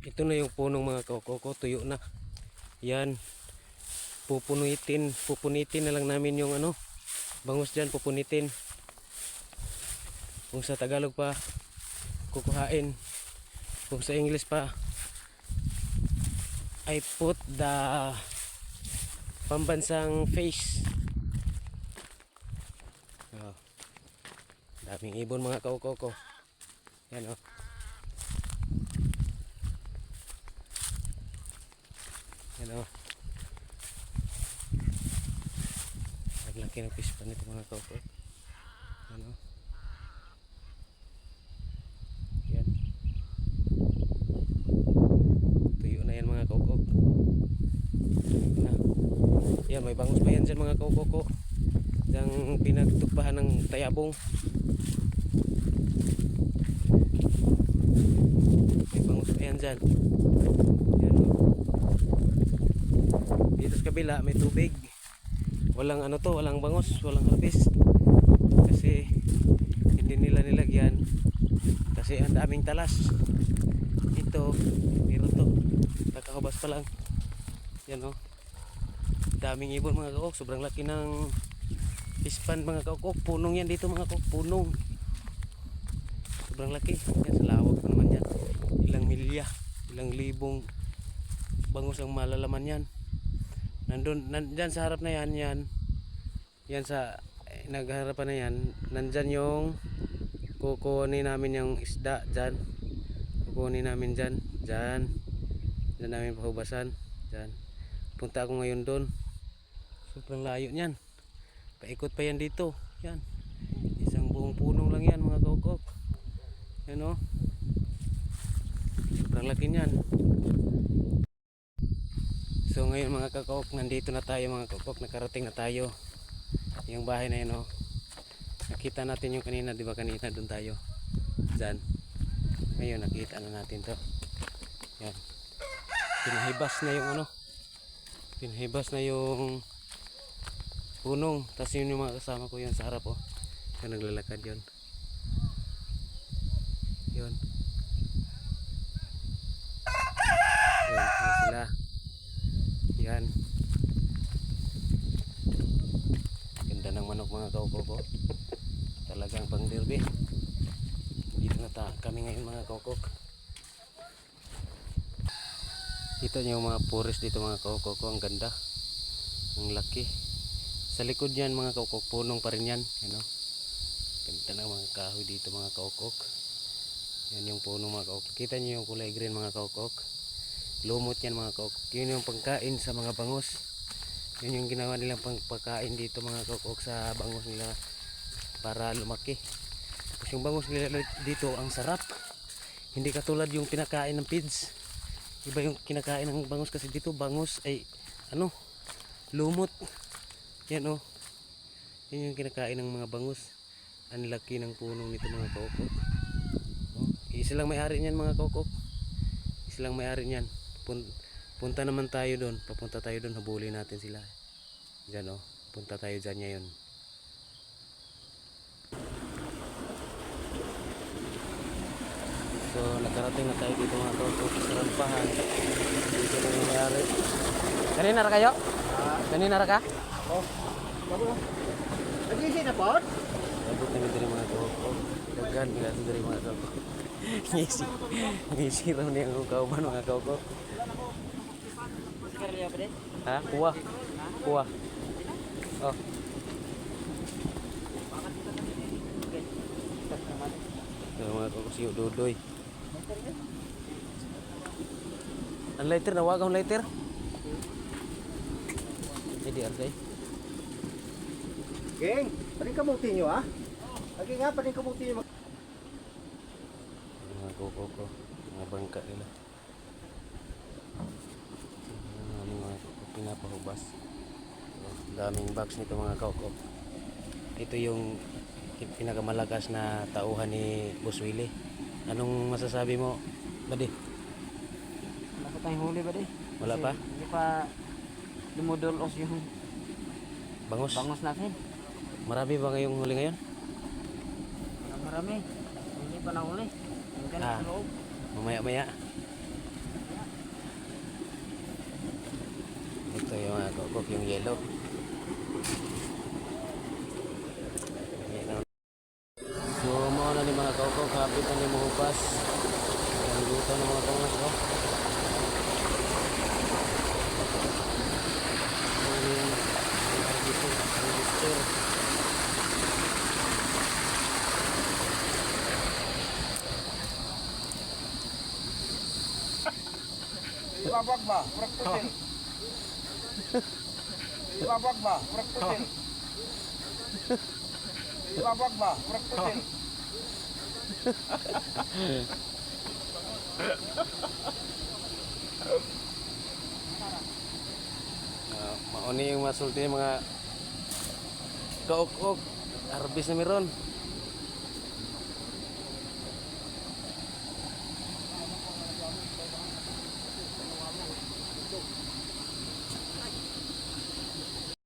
Ito na yung punong mga kokoko, tuyo na. Yan. Pupunitin, pupunitin na lang namin yung ano, bangus dyan, pupunitin. Kung sa Tagalog pa, kukuhain. Kung sa English pa, I put the pambansang face. Oh. Daming ibon mga kaukoko. Yan oh. Yan oh. Naglaki ng fish pan ito mga kaukoko. Yan oh. Yan. Tuyo na yan mga kaukok. Yan, may bangus pa yan dyan mga kaukoko. Yang pinagtukbahan ng tayabong. May bangus pa yan dyan. Yan. Dito sa kabila may tubig. Walang ano to, walang bangus, walang harvest. Kasi hindi nila nilagyan. Kasi ang daming talas. Ito, meron to. Nakakabas pa lang. Yan o. Daming ibon mga kaok. Sobrang laki ng pispan mga kaok. Punong yan dito mga kaok. Punong. Sobrang laki. Yan sa lawak naman yan. Ilang milya. Ilang libong bangus ang malalaman yan. Nandun, nandyan sa harap na yan, yan. Yan sa eh, nagharapan na yan. Nandyan yung kukunin namin yung isda dyan. Kukunin namin dyan. Dyan. Dyan namin pahubasan. Dyan. Punta ako ngayon doon. Sobrang layo niyan. Paikot pa yan dito. Yan. Isang buong punong lang yan mga kaukok. Yan o. Sobrang laki niyan. Ngayon mga kakok, nandito na tayo mga kakok, nakarating na tayo. Yung bahay na yun oh. Nakita natin yung kanina, di ba kanina doon tayo. Diyan. Ngayon nakita na natin to. Yan. Pinahibas na yung ano. Pinahibas na yung punong. Tapos yun yung mga kasama ko yun sa harap oh. Yung naglalakad. Yun. Yun, yun sila. Yan. Ganda ng manok mga kaukoko. Talagang pang derby. Dito na ta kami ngayon mga kaukok. Dito niyo mga forest dito mga kaukoko. Ang ganda. Ang laki. Sa likod niyan mga kaukok. Punong pa rin yan. Yan o. Ganda ng mga kahoy dito mga kaukok. Yan yung puno mga kaukok. Kita niyo yung kulay green mga kaukok lumot yan mga kaukok yun yung pagkain sa mga bangus. Yun yung ginawa nilang pagpakain dito mga kaukok sa bangus nila para lumaki. Tapos yung bangus nila dito ang sarap. Hindi katulad yung pinakain ng pids. Iba yung kinakain ng bangus kasi dito bangus ay ano lumot. Yan oh yun yung kinakain ng mga bangus. Ang laki ng punong nito mga kaukok isa lang may-ari niyan mga kaukok isa lang may-ari niyan Pun punta naman tayo doon. Papunta tayo doon habulin natin sila. Dyan oh. Punta tayo dyan ngayon. So nakarating na tayo dito mga kautos sa rampahan dito na nangyari. Kanina ra kayo? kanina ra ka? Oh, bago. Nag-iisip na po? abot na diri mga kautos dagan bila sa diri mga kautos ngisi ngisi raw niya ang kauban mga kautos Ha? Kuha. Kuha. Oh. Pero mga kakusiyo, dudoy. Ang lighter, nawag ang lighter. Hindi, Arsay. Geng, paling kamuti nyo ha? Lagi nga, paling kamuti nyo. Mga koko mga bangka nila. Ang mga pinapahubas. Daming box nito mga koko. Ito yung pinakamalakas na tauhan ni Boss Willie. Anong masasabi mo, Badi? Wala pa tayong huli di? Wala pa? Hindi pa dumudulos yung Bangus? bangus natin. Marami ba ngayong huli ngayon? Marami. Hindi pa nahuli. Hanggang Ah, mamaya-maya. Ito yung ah, uh, kukuk, yung yellow. So, mo na ni mga kukuk, kapit na. Ang luto ng mga pangas, oh. Ibabag ba? Purok putin. Ibabag ba? Purok putin. Ibabag ba? Purok putin. Uh, mauni yung masulti yung mga kaok-ok. Harvest na meron.